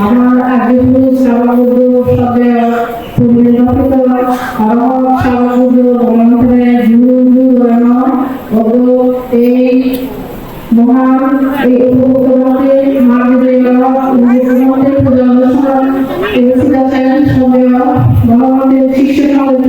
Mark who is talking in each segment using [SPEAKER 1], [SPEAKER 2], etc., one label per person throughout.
[SPEAKER 1] আমার আগে সাবাবুদ্ধ সবে পরিণত আমার সাবাবুদ্ধ মন্ত্রে দূর দূর আমার ওগো এই মহান এই উপকরণকে মানবে উপকরণকে জনসন সবে ভগবানের শিষ্য সঙ্গে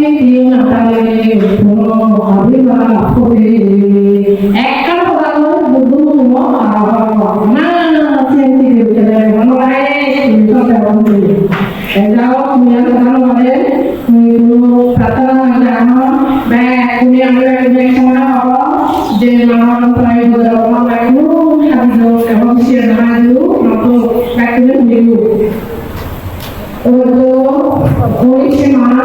[SPEAKER 1] কদাপি দিন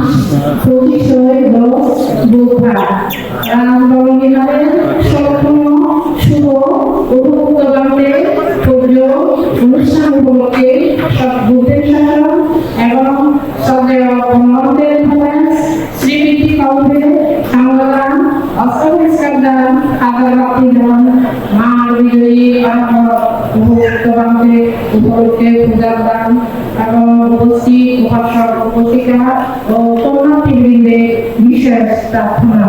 [SPEAKER 1] মার্চ পঁচিশে দশ বুধবার রামনবমীভাবে সম্পূর্ণ শুভ উপভোক্তগণকে অষ্টমিষ্কারদান আগারবাতি দান মা বিজয়ী উপভোক্তগণকে উপলক্ষে পূজার দান এবং উপস্থিত উপাসক উপাসিকা ও কন্যাটিবৃন্দে বিশেষ প্রার্থনা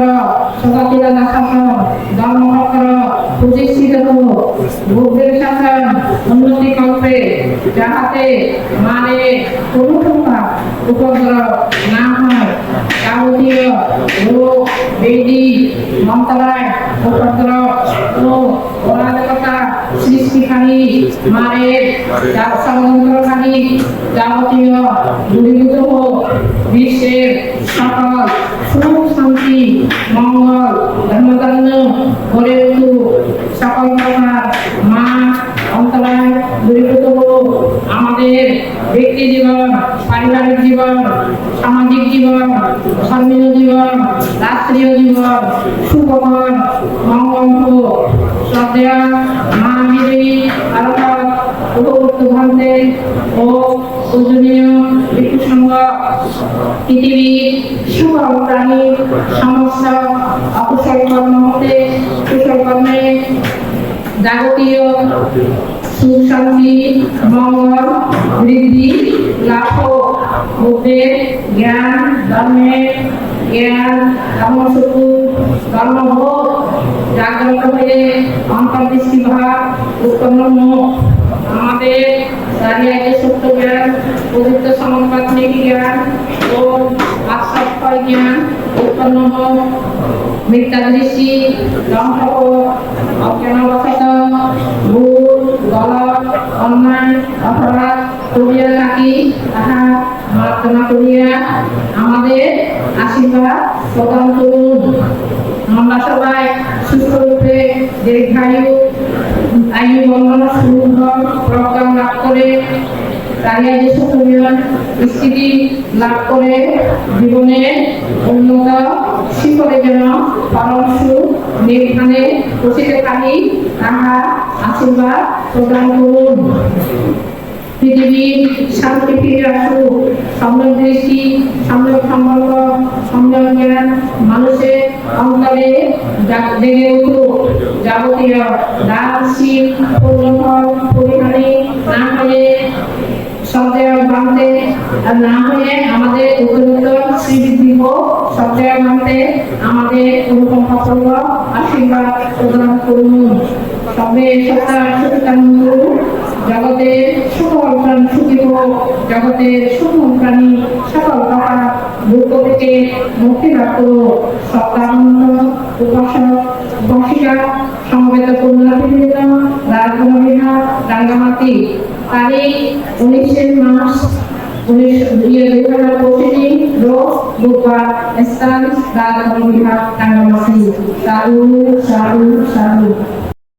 [SPEAKER 1] আজ্ঞাচক্র সদাতিরা শাসন ধর্মচক্র প্রতিষ্ঠিত হোক বুদ্ধের শাসন উন্নতি কল্পে, যাহাতে মানে কোনো প্রকার উপদ্রব না হয়, যাবতীয় রোগ, বেদি, মন্ত্রায় উপদ্রব ও অরাজকতা সৃষ্টিকারী মারের ষড়যন্ত্রকারী যাবতীয় দূরীভূত হোক, বিশ্বের আমাদের ব্যক্তি জীবন, পারিবারিক জীবন, সামাজিক জীবন, ধর্মীয় জীবন, রাষ্ট্রীয় জীবন সুখময় মঙ্গল, শ্রদ্ধা, মা বিজয়ী ভান্তে ও পূজনীয় সংঘ পৃথিবীর সুগম প্রাণী সমস্যা অকুশল কর্ম হতে কুশল কর্মে যাবতীয় সুখ শান্তি মঙ্গল বৃদ্ধি লাভ হোক। বুদ্ধের জ্ঞান ধর্মের জ্ঞান ধর্মসুকু ধর্মবোধ জাগ্রত হয়ে অন্তর্দৃষ্টি ভাব উৎপন্ন হোক। আমাদের দাঁড়িয়ে সত্য জ্ঞান পবিত্র সমাজবাদী জ্ঞান ও আত্মক্ষয় জ্ঞান উৎপন্ন হোক মিথ্যা দৃষ্টি ধ্বংস হোক অজ্ঞানবশত ভুল গলত অন্যায় অপরাধ করিয়া থাকি, তাহা প্রার্থনা করিয়া আমাদের আশীর্বাদ প্রদান করুন আমরা সবাই সুস্থ রূপে দীর্ঘায়ু, আয়ু বন্ধন সুন্দর প্রজ্ঞান লাভ করে, তারিয়া যে সুখময় স্থিতি লাভ করে জীবনে উন্নত শিখরে যেন পরশু নির্মাণে বসিতে থাকি তাহা আশীর্বাদ প্রদান করুন পৃথিবীর শান্তি ফিরে আসুক সম্যক দৃষ্টি সম্যক সম্পর্ক সম্যক জ্ঞান, মানুষের অন্তরে জেগে উঠুক, যাবতীয় দান, শীল পূর্ণফল পরিহারি না হয়ে সন্দেহ মানতে না হয়ে আমাদের উত্তরোত্তর শ্রীবৃদ্ধি হোক। সন্দেহ মানতে আমাদের অনুকম্পা করব আশীর্বাদ প্রদান করুন। সত্তা সত্যানন্দ জগতের সকল প্রাণ সুখী জগতের সকল প্রাণী সকল পাহা দুঃখ থেকে মুক্তি লাভ করো। সত্যানন্দ, উপাসক উপাসিকা সমবেত পুণ্যার্থীবৃন্দ রাজভূমিহা রাঙ্গামাটি তারিখ উনিশে March regional posisi law, berupa instance dan memihak tanggal masih. satu satu selalu.